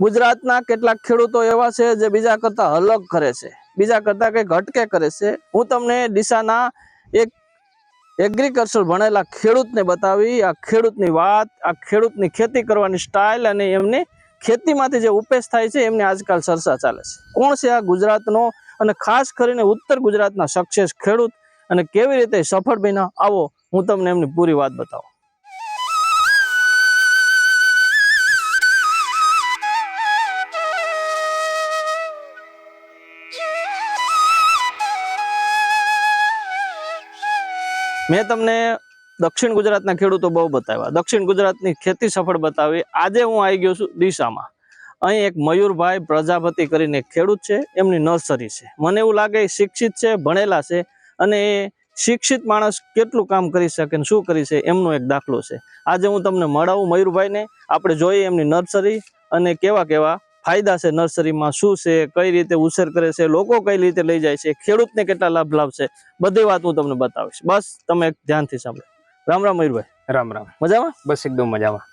ગુજરાતના કેટલાક ખેડૂતો એવા છે જે બીજા કરતા અલગ કરે છે. બીજા કરતા કંઈક ઘટકે કરે છે. હું તમને ડીસાના એક એગ્રીકલ્ચર ભણેલા ખેડૂતને બતાવી. આ ખેડૂતની વાત, આ ખેડૂતની ખેતી કરવાની સ્ટાઇલ અને એમની ખેતીમાંથી જે ઉપેશ થાય છે, એમની આજકાલ ચર્ચા ચાલે છે. કોણ છે આ ગુજરાતનો અને ખાસ કરીને ઉત્તર ગુજરાતના સક્સેસ ખેડૂત અને કેવી રીતે સફળ બન્યા, આવો હું તમને એમની પૂરી વાત બતાવું. મેં તમને દક્ષિણ ગુજરાતના ખેડૂતો બહુ બતાવ્યા. દક્ષિણ ગુજરાતની ખેતી સફળ બતાવી. આજે હું આવી ગયો છું ડીસામાં. અહીં એક મયુરભાઈ પ્રજાપતિ કરીને ખેડૂત છે, એમની નર્સરી છે. મને એવું લાગે શિક્ષિત છે, ભણેલા છે અને એ શિક્ષિત માણસ કેટલું કામ કરી શકે ને શું કરી છે એમનો એક દાખલો છે. આજે હું તમને મળાવું મયુરભાઈને. આપણે જોઈએ એમની નર્સરી અને કેવા કેવા ફાયદા છે નર્સરીમાં શું છે કઈ રીતે ઉછેર કરે છે લોકો કઈ રીતે લઈ જાય છે ખેડૂતને કેટલા લાભ લાભ બધી વાત હું તમને બતાવીશ. બસ તમે ધ્યાનથી સાંભળો. રામ રામ મયુરભાઈ. રામ રામ. મજામાં? બસ એકદમ મજામાં.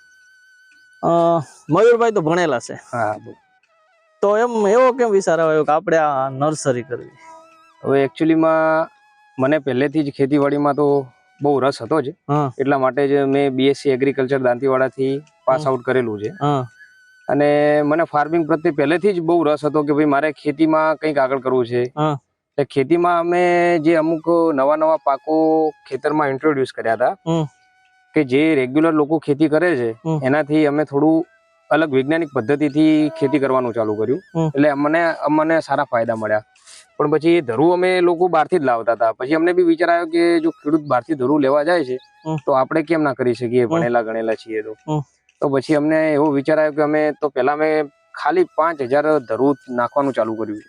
મયુરભાઈ તો ભણેલા છે. હા તો એમ એવો કેમ વિચાર આવ્યો કે આપણે આ નર્સરી કરવી? હવે એકચ્યુઅલીમાં મને પહેલેથી જ ખેતીવાડીમાં તો બહુ રસ હતો જ. એટલા માટે જ મેં બીએસસી એગ્રીકલ્ચર દાંતીવાડાથી પાસ આઉટ કરેલું છે. અને મને ફાર્મિંગ પ્રત્યે પહેલેથી જ બહુ રસ હતો કે ભાઈ મારે ખેતીમાં કંઈક આગળ કરવું છે. એટલે ખેતીમાં અમે જે અમુક નવા નવા પાકો ખેતરમાં ઇન્ટ્રોડ્યુસ કર્યા હતા. કે જે રેગ્યુલર લોકો ખેતી કરે છે એનાથી અમે થોડું અલગ વૈજ્ઞાનિક પદ્ધતિથી ખેતી કરવાનું ચાલુ કર્યું. એટલે અમને અમને સારા ફાયદા મળ્યા. પણ પછી એ ધરું અમે લોકો બહારથી જ લાવતા હતા. પછી અમને બી વિચાર આવ્યો કે જો ખેડૂત બહારથી ધરું લેવા જાય છે તો આપણે કેમ ના કરી શકીએ? ભણેલા ગણેલા છીએ તો. તો પછી અમને એવો વિચાર આવ્યો કે અમે તો પહેલાં અમે ખાલી પાંચ હજાર ધરું નાખવાનું ચાલુ કર્યું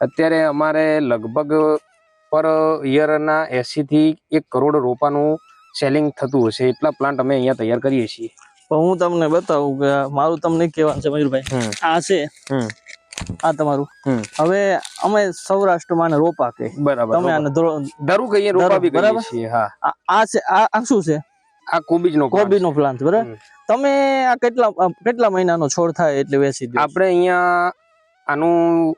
અત્યારે અમારે લગભગ પર યરના એસી થી એક કરોડ રોપાનું સેલિંગ થતું હશે એટલા પ્લાન્ટ અમે અહીંયા તૈયાર કરીએ છીએ. હું તમને બતાવું કે મારું તમને કહેવાનું છે મયુરભાઈ. આ છે. આ તમારું. હવે અમે સૌરાષ્ટ્રમાં રોપા કે બરાબર તમે આને ધરું કહીએ રોપા બી બરાબર? હા. આ આ છે આ આ શું છે? આ કોબીજ નો કોબી નો પ્લાન્ટ બરાબર? તમે આ કેટલા કેટલા મહિનાનો છોડ થાય એટલે વેચી દો? આપણે અહીંયા આનું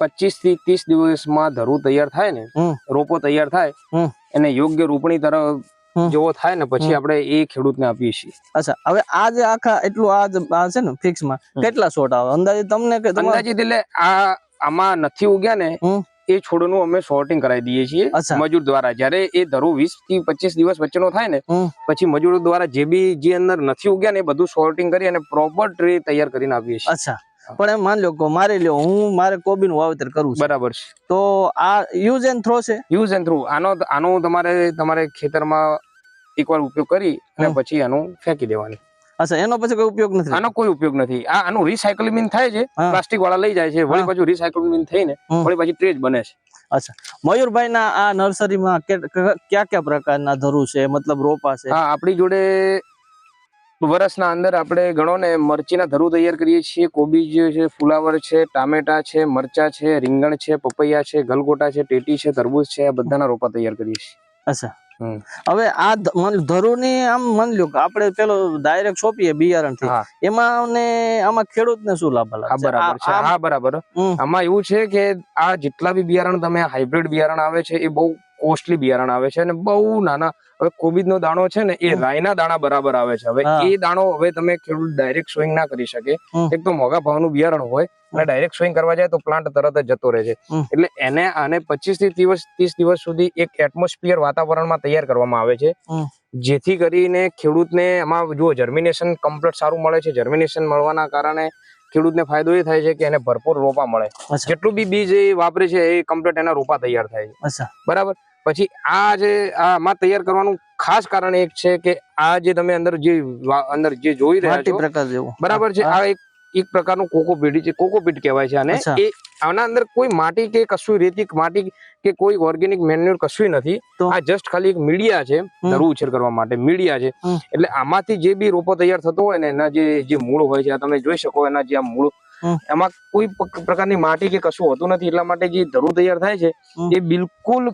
પચીસથી ત્રીસ દિવસમાં ધરું તૈયાર થાય ને રોપો તૈયાર થાય. એને યોગ્ય રોપણી તરફ. જેવો થાય ને પછી આપણે એ ખેડૂતને આપીએ છીએ. અચ્છા હવે આ જે આખા એટલું આ છે ને ફિક્સમાં કેટલા છોડ આવે? અંદાજે તમને અંદાજે એટલે આ આમાં નથી ઉગ્યા ને. એ છોડનું અમે સોર્ટિંગ કરાવી દઈએ છીએ મજૂર દ્વારા. જ્યારે એ ધરું વીસથી પચીસ દિવસ વચ્ચેનો થાય ને પછી મજૂરો દ્વારા જે બી જે અંદર નથી ઉગ્યા ને એ બધું સોર્ટિંગ કરી અને પ્રોપર ટ્રે તૈયાર કરીને આપીએ છીએ. અચ્છા. પણ એમ માન લો કે મારી લ્યો હું મારે કોબી નું વાવેતર કરવું બરાબર છે. તો આ યુઝ એન્ડ થ્રો છે? યુઝ એન્ડ થ્રુ આનો આનો તમારે તમારે ખેતરમાં એકવાર ઉપયોગ કરી અને પછી આનું ફેંકી દેવાનું. અચ્છા એનો પછી કોઈ ઉપયોગ નથી. આનો કોઈ ઉપયોગ નથી. આ આનું રિસાયકલિંગ થાય છે પ્લાસ્ટિક વાળા લઈ જાય છે વળી. પાછું રીસાયકલિંગ થઈને વળી પાછી ટ્રેજ બને છે. મયુરભાઈ ના આ નર્સરીમાં કયા કયા પ્રકારના ધરું છે? મતલબ રોપા છે? હા આપણી જોડે વર્ષના અંદર આપણે ગણો ને મરચીના ધરું તૈયાર કરીએ છીએ. કોબીજ છે ફુલાવર છે ટામેટા છે મરચા છે રીંગણ છે પપૈયા છે ગલગોટા છે ટેટી છે તરબૂચ છે આ બધાના રોપા તૈયાર કરીએ છીએ. અચ્છા. હવે આ ધ- મન ધરું ની આમ મન લ્યો કે આપણે પેલો ડાયરેક્ટ સોંપીએ બિયારણથી એમાં ને આમાં ખેડૂત ને શું લાભ બરાબર છે. હા બરાબર. આમાં એવું છે કે આ જેટલા બી બિયારણ તમે હાઇબ્રિડ બિયારણ આવે છે એ બહુ કોસ્ટલી બિયારણ આવે છે અને બહુ નાના હવે કોબીજ નો દાણો છે ને એ. રાયના દાણા બરાબર આવે છે. હવે એ દાણો હવે તમે ખેડૂત ડાયરેક્ટ સોઈંગ ના કરી શકે. એક તો મોંઘા ભાવનું બિયારણ હોય અને ડાયરેક્ટ સ્વિંગ કરવા જાય તો પ્લાન્ટ તરત જ જતો રહે છે. એટલે એને આને પચીસથી દિવસ ત્રીસ દિવસ સુધી એક એટમોસ્ફિયર વાતાવરણમાં તૈયાર કરવામાં આવે છે. જેથી કરીને ખેડૂતને એમાં જો જર્મિનેશન કમ્પ્લીટ સારું મળે છે. જર્મિનેશન મળવાના કારણે ખેડૂતને ફાયદો એ થાય છે કે એને ભરપૂર રોપા મળે. જેટલું બી બીજ એ વાપરે છે એ કમ્પ્લીટ એના રોપા તૈયાર થાય છે. બરાબર? પછી આ જે આમાં તૈયાર કરવાનું ખાસ કારણ એક છે કે આ જે તમે અંદર જે અંદર જે જોઈ રહ્યા છો બરાબર છે. આ એક એક પ્રકારનું કોકોપીટ છે કોકોપીટ કહેવાય છે અને એ આના અંદર કોઈ માટી કે કશું રેતી માટી કે કોઈ ઓર્ગેનિક મેન્યુર કશું નથી. આ જસ્ટ ખાલી એક મીડિયા છે ધરું ઉછેર કરવા માટે મીડિયા છે. એટલે આમાંથી જે બી રોપો તૈયાર થતો હોય ને એના જે જે મૂળ હોય છે તમે જોઈ શકો એના જે આ મૂળ. એમાં કોઈ પ્રકારની માટી કે કશું હોતું નથી એટલા માટે જે ધરું તૈયાર થાય છે એ બિલકુલ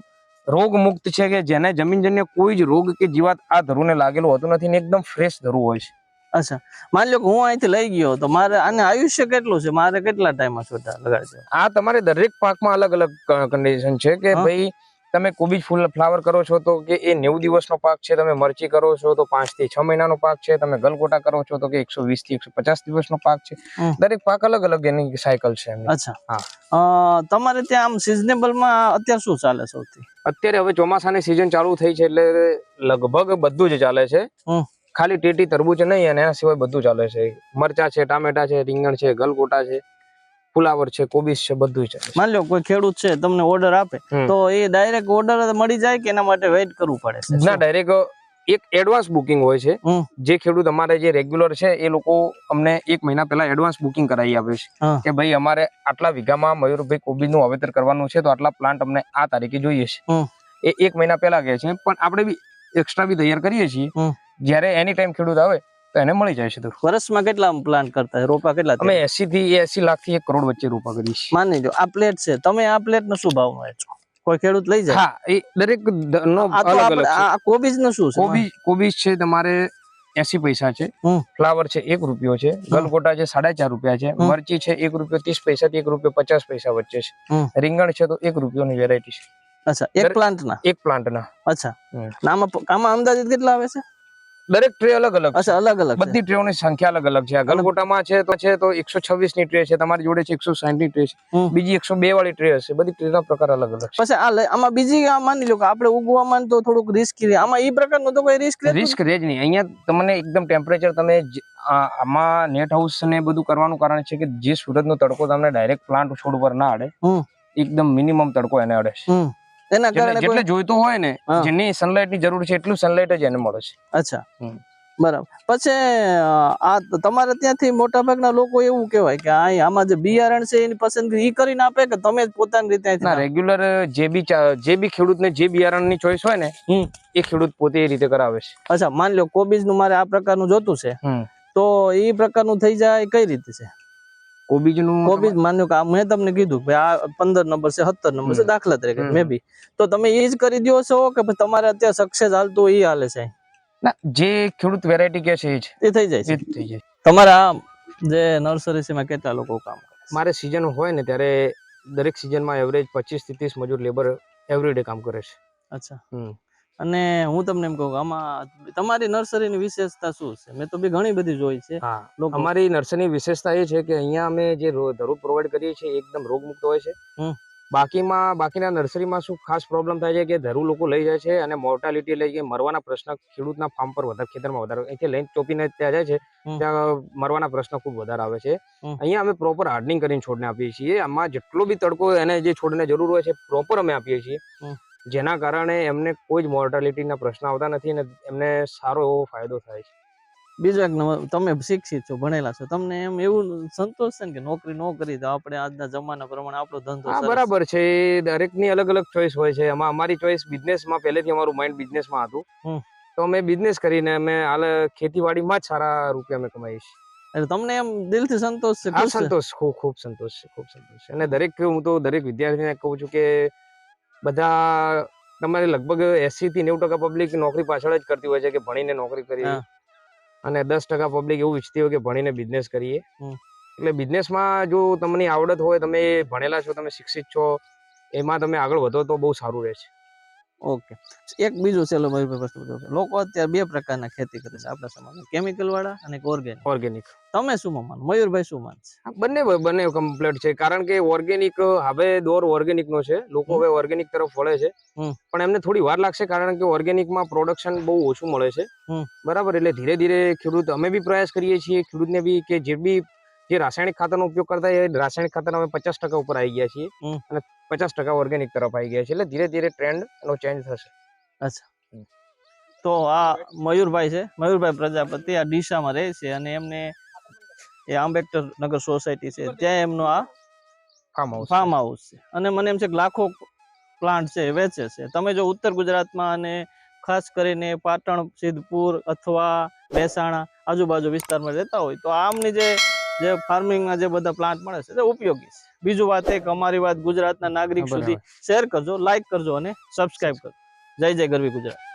રોગ મુક્ત છે કે જેને જમીનજન્ય કોઈ જ રોગ કે જીવાત આ ધરુને લાગેલું હોતું નથી ને એકદમ ફ્રેશ ધરું હોય છે. અચ્છા. માની લો કે હું અહીંથી લઈ ગયો તો મારે આને આયુષ્ય કેટલું છે? મારે કેટલા ટાઈમમાં છોટા લગાડશે આ તમારે દરેક પાકમાં અલગ અલગ કન્ડિશન છે કે ભાઈ તમે કોબીજ ફૂલ ફ્લાવર કરો છો તો કે એ નેવું દિવસનો પાક છે તમે મરચી કરો છો તો પાંચથી છ મહિનાનો પાક છે તમે ગલગોટા કરો છો તો કે એકસો વીસથી એકસો પચાસ દિવસનો પાક છે. દરેક પાક અલગ અલગ એની સાયકલ છે અચ્છા. હા. અ, તમારે ત્યાં આમ સિઝનેબલમાં અત્યારે શું ચાલે સૌથી? અત્યારે હવે ચોમાસાની સિઝન ચાલુ થઈ છે એટલે લગભગ બધું જ ચાલે છે. ખાલી ટેટી તરબૂચ નહીં અને એના સિવાય બધું ચાલે છે. મરચા છે ટામેટા છે રીંગણ છે ગલગોટા છે ફુલાવર છે કોબીજ છે બધું જ છે. માની લો કોઈ ખેડૂત છે તમને ઓર્ડર આપે તો એ ડાયરેક્ટ ઓર્ડર મળી જાય કે એના માટે વેઇટ કરવું પડે છે? ના ડાયરેક્ટ એક એડવાન્સ બુકિંગ હોય છે. જે ખેડૂત અમારે જે રેગ્યુલર છે એ લોકો અમને એક મહિના પહેલા એડવાન્સ બુકિંગ કરાવી આપે છે. કે ભાઈ અમારે આટલા વીઘામાં મયુરભાઈ કોબીજનું વાવેતર કરવાનું છે તો આટલા પ્લાન્ટ અમને આ તારીખે જોઈએ છે. એ એક મહિના પહેલા કહે છે પણ આપણે બી એક્સ્ટ્રા બી તૈયાર કરીએ છીએ. જ્યારે એની ટાઈમ ખેડૂત આવે તો એને મળી જાય છે વર્ષમાં કેટલા પ્લાન કરતા? રોપા કેટલા અમે એસી થી એસી લાખથી એક કરોડ વચ્ચે રોપા કરી માની લો આ પ્લેટ છે. તમે આ પ્લેટ નો શું ભાવ કોઈ ખેડૂત લઈ જાય? હા એ દરેક નો કોબીજનું શું છે? કોબીજ કોબીજ છે તમારે એસી પૈસા છે. ફ્લાવર છે એક રૂપિયો છે. ગલગોટા છે સાડા ચાર રૂપિયા છે. મરચી છે એક રૂપિયો ત્રીસ પૈસા થી એક રૂપિયો પચાસ પૈસા વચ્ચે છે. રીંગણ છે તો એક રૂપિયોની વેરાયટી છે. અચ્છા એક પ્લાન્ટ ના? એક પ્લાન્ટ ના. અચ્છા. ના આમાં આમાં અંદાજિત કેટલા આવે છે? દરેક ટ્રે અલગ અલગ. અચ્છા અલગ અલગ બધી ટ્રેઓની સંખ્યા અલગ અલગ છે. આ ગલગોટામાં છે તો છે તો એકસો છવ્વીસની ટ્રે છે તમારી જોડે છે એકસો સાઠની ટ્રે છે. બીજી એકસો બે વાળી ટ્રે હશે. બધી ટ્રેના પ્રકાર અલગ અલગ છે. પછી આ આમાં બીજી આ માની લો કે આપણે ઉગવામાં તો થોડુંક રિસ્ક આમાં એ પ્રકારનું તો કોઈ રિસ્ક રિસ્ક રહે જ નહીં. અહીંયા તમને એકદમ ટેમ્પરેચર તમે આમાં નેટ હાઉસ ને બધું કરવાનું કારણ છે કે જે સુરતનો તડકો તમને ડાયરેક્ટ પ્લાન્ટ છોડ ઉપર ના અડે એકદમ મિનિમમ તડકો એને અડે છે. એના કારણે જેટલે જોઈતું હોય ને. જેની સનલાઇટની જરૂર છે એટલું સનલાઇટ જ એને મળે છે. અચ્છા. બરાબર. પછી આ તમારે ત્યાંથી મોટા ભાગના લોકો એવું કહેવાય કે આ આમાં જે બિયારણ છે એની પસંદગી ઈ કરીને આપે કે તમે જ પોતાની રીતે ના રેગ્યુલર જે બી જે બી ખેડૂતને જે બિયારણની ચોઈસ હોય ને એ ખેડૂત પોતે એ રીતે કરાવે છે. અચ્છા માની લો કોબીજનું મારે આ પ્રકારનું જોતું છે. તો એ પ્રકારનું થઈ જાય કઈ રીતે છે? કોબીજનું કોબીજ માન્યો કે મેં તમને કીધું કે આ પંદર નંબર છે સત્તર નંબર છે દાખલા તરીકે મે બી. તો તમે એ જ કરી દો છો કે તમારે અત્યારે સક્સેસ હાલતું એ હાલે છે? ના જે ખેડૂત વેરાયટી કે છે એ જ. એ થઈ જાય છે. થઈ જાય. તમારા જે નર્સરી છે એમાં કેટલા લોકો કામ મારે સિઝન હોય ને ત્યારે દરેક સિઝનમાં એવરેજ પચીસથી ત્રીસ મજૂર લેબર એવરીડે કામ કરે છે. અચ્છા. હમ. અને હું તમને એમ કહું આમાં તમારી નર્સરીની વિશેષતા શું છે? મેં તો બી ઘણી બધી જોઈ છે અમારી નર્સરીની વિશેષતા એ છે કે અહીંયા અમે જે રો- ધરું પ્રોવાઈડ કરીએ છીએ એકદમ એકદમ રોગમુક્ત હોય છે. બાકીમાં બાકીના નર્સરીમાં શું ખાસ પ્રોબ્લેમ થાય છે કે ધરું લોકો લઈ જાય છે અને મોર્ટાલિટી લઈ જાય મરવાના પ્રશ્ન ખેડૂતના ફાર્મ પર વધારે ખેતરમાં વધારે અહીંથી લઈને ચોપીને ત્યાં જાય છે ત્યાં મરવાના પ્રશ્ન ખૂબ વધારે આવે છે. અહીંયા અમે પ્રોપર હાર્ડનિંગ કરીને છોડને આપીએ છીએ. આમાં જેટલો બી તડકો એને જે છોડને જરૂર હોય છે પ્રોપર અમે આપીએ છીએ. જેના કારણે એમને કોઈ જ મોર્ટાલિટીના પ્રશ્ન આવતા નથી અને એમને સારો એવો ફાયદો થાય છે. બીજો એક તમે શિક્ષિત છો ભણેલા છો તમને એમ એવું સંતોષ છે ને કે નોકરી ન કરી તો આપણે આજના જમાના પ્રમાણે આપણો ધંધો હા બરાબર છે. દરેકની અલગ અલગ ચોઈસ હોય છે. એમાં અમારી ચોઈસ બિઝનેસમાં પહેલેથી અમારું માઇન્ડ બિઝનેસમાં હતું. તો અમે બિઝનેસ કરીને અમે હાલ ખેતીવાડીમાં જ સારા રૂપિયા અમે કમાઈએ એટલે તમને એમ દિલથી સંતોષ છે? સંતોષ ખૂબ ખૂબ સંતોષ છે ખૂબ સંતોષ છે. અને દરેક હું તો દરેક વિદ્યાર્થીને કહું છું કે બધા તમારે લગભગ એસી થી નેવું ટકા પબ્લિક નોકરી પાછળ જ કરતી હોય છે કે ભણીને નોકરી કરીએ અને દસ ટકા પબ્લિક એવું ઈચ્છતી હોય કે ભણીને બિઝનેસ કરીએ. એટલે બિઝનેસમાં જો તમને આવડત હોય તમે ભણેલા છો તમે શિક્ષિત છો એમાં તમે આગળ વધો તો બહુ સારું રહે છે ઓકે. એક બીજું છે મયુરભાઈ પ્રશ્ન પૂછો. લોકો અત્યારે બે પ્રકારના ખેતી કરે છે આપણા સમાજમાં. કેમિકલ વાળા અને ઓર્ગેનિક ઓર્ગેનિક તમે શું માનો મયુરભાઈ શું માનશે બંને બંને કમ્પ્લીટ છે. કારણ કે ઓર્ગેનિક હવે દોર ઓર્ગેનિક નો છે. લોકો હવે ઓર્ગેનિક તરફ વળે છે. પણ એમને થોડી વાર લાગશે કારણ કે ઓર્ગેનિકમાં પ્રોડક્શન બહુ ઓછું મળે છે. બરાબર? એટલે ધીરે ધીરે ખેડૂત અમે બી પ્રયાસ કરીએ છીએ ખેડૂતને બી કે જે બી જે રાસાયણિક ખાતરનો ઉપયોગ કરતા હોય, એ રાસાયણિક ખાતર અમે પચાસ ટકા ઉપર આવી ગયા છીએ. અને પચાસ ટકા ઓર્ગેનિક તરફ આવી ગયા છે. એટલે ધીરે ધીરે ટ્રેન્ડ એનો ચેન્જ થશે. અચ્છા. તો આ મયુરભાઈ છે. મયુરભાઈ પ્રજાપતિ આ ડીસામાં રહે છે અને એમને એ આંબેડકર નગર સોસાયટી છે. ત્યાં એમનો આ ફાર્મ હાઉસ ફાર્મ હાઉસ છે. અને મને એમ છે કે લાખો પ્લાન્ટ છે વેચે છે. તમે જો ઉત્તર ગુજરાતમાં અને ખાસ કરીને પાટણ સિદ્ધપુર અથવા મહેસાણા આજુબાજુ વિસ્તારમાં રહેતા હોય તો આમની જે જે ફાર્મિંગના જે બધા પ્લાન્ટ મળે છે તે ઉપયોગી છે. બીજું વાત એ કે અમારી વાત ગુજરાતના નાગરિક સુધી શેર કરજો લાઈક કરજો અને સબસ્ક્રાઇબ કરજો. જય જય ગરવી ગુજરાત.